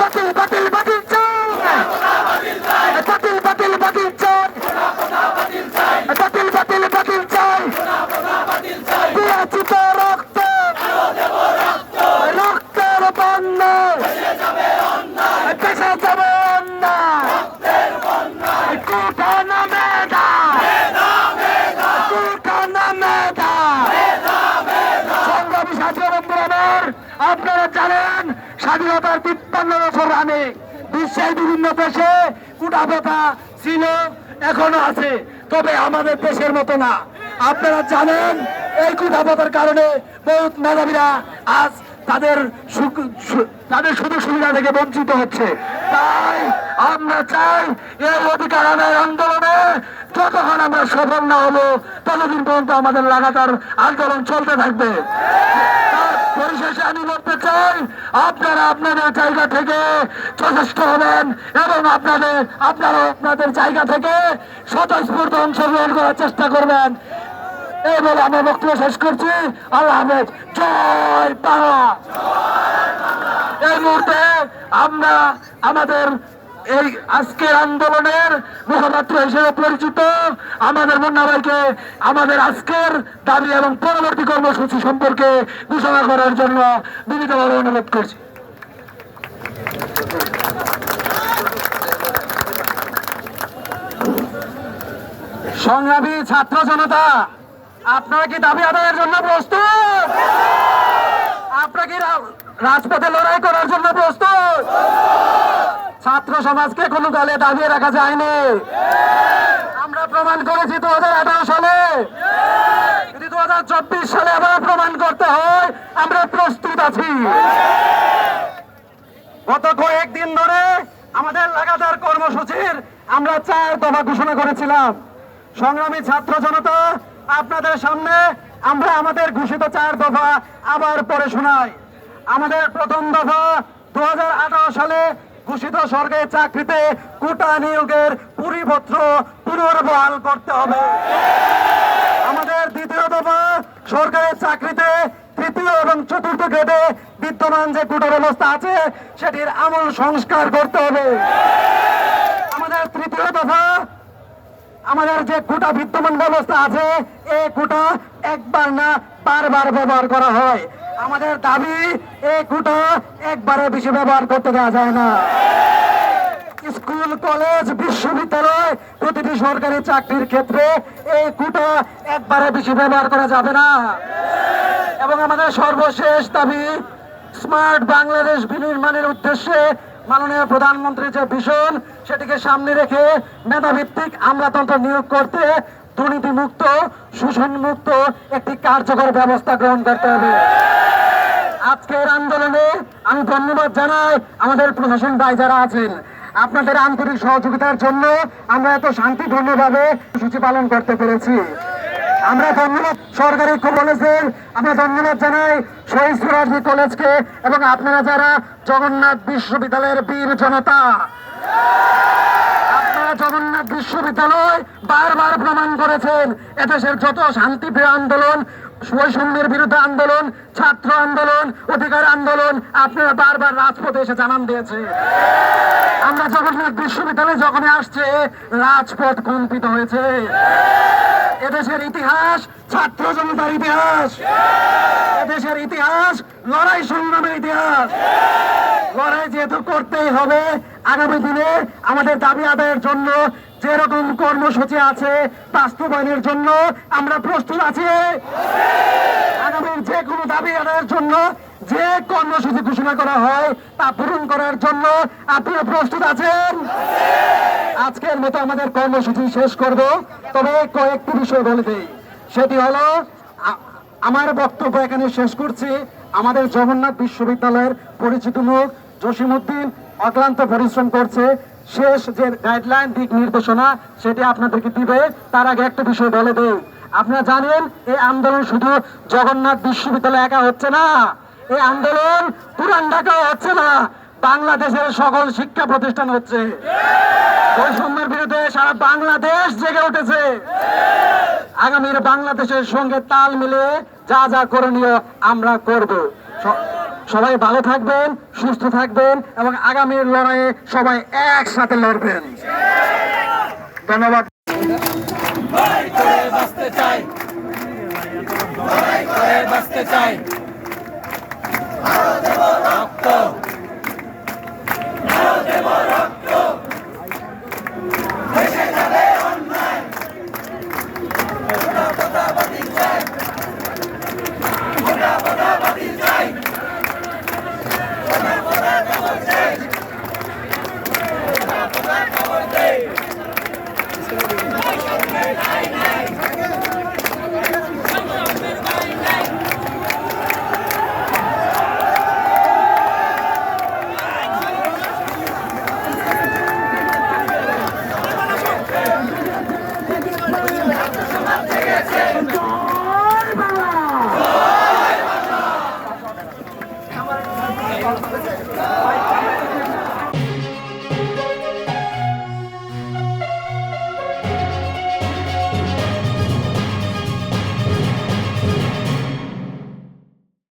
বাতিল বাতিল বাতিল চাই এই বাতিল বাতিল বাতিল চাই এই বাতিল বাতিল বাতিল চাই দিয়েছি তো রক্ত রক্তের বন্যা দেশে যাবে অন্যায় কুটানা মেধা কুটানা মেধা সংগ্রামী সাথী বন্ধুরা আপনারা জানেন তিপ্পান্ন বছর আগে বিশ্বের বিভিন্ন দেশে কুটাপথা ছিল, এখনও আছে। তবে আমাদের দেশের মতো না। আপনারা জানেন, এই কুটাপথার কারণে বহুত মেধাবীরা আজ তাদের তাদের সুযোগ সুবিধা থেকে বঞ্চিত হচ্ছে। তাই আমরা চাই এই অধিকার আদায়ের আন্দোলনে যতক্ষণ আমরা সফল না হব, ততদিন পর্যন্ত আমাদের লাগাতার আন্দোলন চলতে থাকবে। পরিশেষে আমি বলতে চাই, আপনারা আপনাদের জায়গা থেকে যথেষ্ট হবেন এবং আপনাদের আপনারা আপনাদের জায়গা থেকে স্বতঃস্ফূর্ত অংশগ্রহণ করার চেষ্টা করবেন। এই বলে আমার বক্তব্য শেষ করছি। আল্লাহ হাফেজ। জয় বাংলা। এই মুহূর্তে আমরা আমাদের এই আজকের আন্দোলনের মুখপাত্র হিসেবে পরিচিত আমাদের মুন্না ভাইকে আমাদের আজকের দাবি এবং পরবর্তী কর্মসূচি সম্পর্কে ঘোষণা করার জন্য বিনীতভাবে অনুরোধ করছি। সংগ্রামী ছাত্র জনতা, আপনারা কি দাবি আদায়ের জন্য প্রস্তুত? আপনারা কি রাজপথে লড়াই করার জন্য প্রস্তুত? ছাত্র সমাজকে কোনো দলে দাবিয়ে রাখা যায়নি। আমরা প্রমাণ করেছি দু হাজার আঠারো সালে। যদি দু হাজার চব্বিশ সালে আবার প্রমাণ করতে হয়, আমরা প্রস্তুত আছি। গত কয়েকদিন ধরে আমাদের লাগাতার কর্মসূচির আমরা চার দফা ঘোষণা করেছিলাম। সংগ্রামী ছাত্র জনতা, আপনাদের সামনে আমরা আমাদের ঘোষিত চার দফা আবার পড়ে শোনাই। আমাদের প্রথম দফা দু হাজার আঠারো সালে ঘোষিত সরকারি চাকরিতে কোটা নিয়োগের পরিপত্র পুনর্বহাল করতে হবে। আমাদের দ্বিতীয় দফা সরকারের চাকরিতে তৃতীয় এবং চতুর্থ গ্রেডে বিদ্যমান যে কোটা ব্যবস্থা আছে, সেটির আমূল সংস্কার করতে হবে। আমাদের তৃতীয় দফা, আমাদের যে কোটা বিদ্যমান ব্যবস্থা আছে, এই কোটা একবার না বারবার ব্যবহার করা হয়। আমাদের দাবি এই কোটা একবারে বেশি ব্যবহার করতে দেওয়া যায় না। স্কুল, কলেজ, বিশ্ববিদ্যালয় প্রতিটি সরকারি চাকরির ক্ষেত্রে এই কোটা একবারে বেশি ব্যবহার করা যাবে না। এবং আমাদের সর্বশেষ দাবি, স্মার্ট বাংলাদেশ বিনির্মাণের উদ্দেশ্যে মাননীয় প্রধানমন্ত্রীর যে ভীষণ, সেটিকে সামনে রেখে মেধাভিত্তিক আমলাতন্ত্র নিয়োগ করতে দুর্নীতি মুক্ত শোষণ মুক্ত একটি কার্যকর ব্যবস্থা গ্রহণ করতে হবে। আজকের আন্দোলনে আমি ধন্যবাদ জানাই আমাদের প্রশাসন ভাই যারা আছেন। আপনাদের আন্তরিক সহযোগিতার জন্য আমরা এত শান্তিপূর্ণভাবে সূচি পালন করতে পেরেছি। আমরা ধন্যবাদ সরকারি কলেজের আমরা ধন্যবাদ জানাই শহীদ কলেজকে এবং আপনারা যারা জগন্নাথ বিশ্ববিদ্যালয়ের বীর জনতা। জগন্নাথ বিশ্ববিদ্যালয় বারবার প্রমাণ করেছেন, এদেশের যত শান্তিপ্রিয় আন্দোলন, বৈষম্যের বিরুদ্ধে আন্দোলন, ছাত্র আন্দোলন, অধিকার আন্দোলন, আপনারা বারবার রাজপথে এসে জানান দিয়েছে। আমরা জগন্নাথ বিশ্ববিদ্যালয়ে যখন আসছে, রাজপথ কম্পিত হয়েছে। এদেশের ইতিহাস ছাত্র জনতার ইতিহাস। এদেশের ইতিহাস লড়াই সংগ্রামের ইতিহাস। লড়াই যেহেতু করতেই হবে আগামী দিনে আমাদের দাবি আদায়ের জন্য যেরকম কর্মসূচি আছে, বাস্তবায়নের জন্য আমরা প্রস্তুত আছি। আগামী যে কোনো দাবি আদায়ের জন্য যে কর্মসূচি ঘোষণা করা হয়, তা পূরণ করার জন্য আপনারা প্রস্তুত আছেন। আজকের মতো আমাদের কর্মসূচি শেষ করব। তবে কয়েকটি বিষয় বলে দেই। সেটি হলো আমার বক্তব্য এখানে শেষ করছি। আমাদের জগন্নাথ বিশ্ববিদ্যালয়ের পরিচিত মুখ জসিমউদ্দিন অক্লান্ত পরিশ্রম করছে, শেষ যে গাইডলাইন দিক নির্দেশনা সেটি আপনাদেরকে দিবে, তার আগে একটা বিষয় বলে দেই। আপনারা জানেন, এই আন্দোলন শুধু জগন্নাথ বিশ্ববিদ্যালয় একা হচ্ছে না, এই আন্দোলন পুরান ঢাকা হচ্ছে না, বাংলাদেশের সকল শিক্ষা প্রতিষ্ঠান হচ্ছে। বৈষম্যের বিরুদ্ধে সারা বাংলাদেশ জেগে উঠেছে। আগামীর বাংলাদেশের সঙ্গে তাল মিলে যা যা করণীয় আমরা করব। সবাই ভালো থাকবেন সুস্থ থাকবেন এবং আগামীর লড়াইয়ে সবাই একসাথে লড়বেন। ধন্যবাদ। চাই।